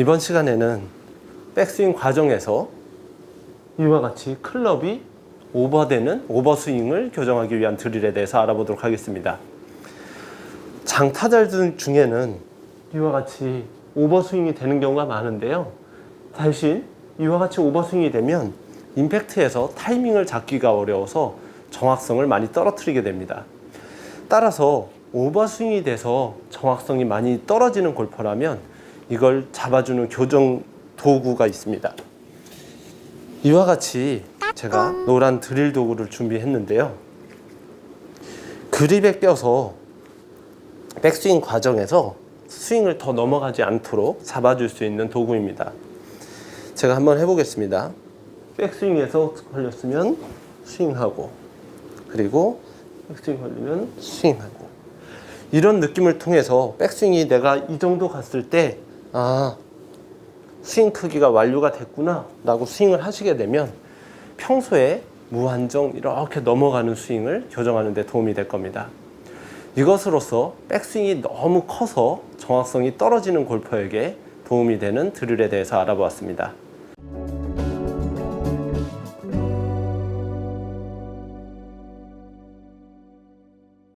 이번 시간에는 백스윙 과정에서 이와 같이 클럽이 오버되는 오버스윙을 교정하기 위한 드릴에 대해서 알아보도록 하겠습니다. 장타자들 중에는 이와 같이 오버스윙이 되는 경우가 많은데요. 대신 이와 같이 오버스윙이 되면 임팩트에서 타이밍을 잡기가 어려워서 정확성을 많이 떨어뜨리게 됩니다. 따라서 오버스윙이 돼서 정확성이 많이 떨어지는 골퍼라면 이걸 잡아주는 교정 도구가 있습니다. 이와 같이 제가 노란 드릴 도구를 준비했는데요. 그립에 껴서 백스윙 과정에서 스윙을 더 넘어가지 않도록 잡아줄 수 있는 도구입니다. 제가 한번 해보겠습니다. 백스윙에서 걸렸으면 스윙하고 그리고 백스윙 걸리면 스윙하고 이런 느낌을 통해서 백스윙이 내가 이 정도 갔을 때 아, 스윙 크기가 완료가 됐구나 라고 스윙을 하시게 되면 평소에 무한정 이렇게 넘어가는 스윙을 교정하는 데 도움이 될 겁니다. 이것으로써 백스윙이 너무 커서 정확성이 떨어지는 골퍼에게 도움이 되는 드릴에 대해서 알아보았습니다.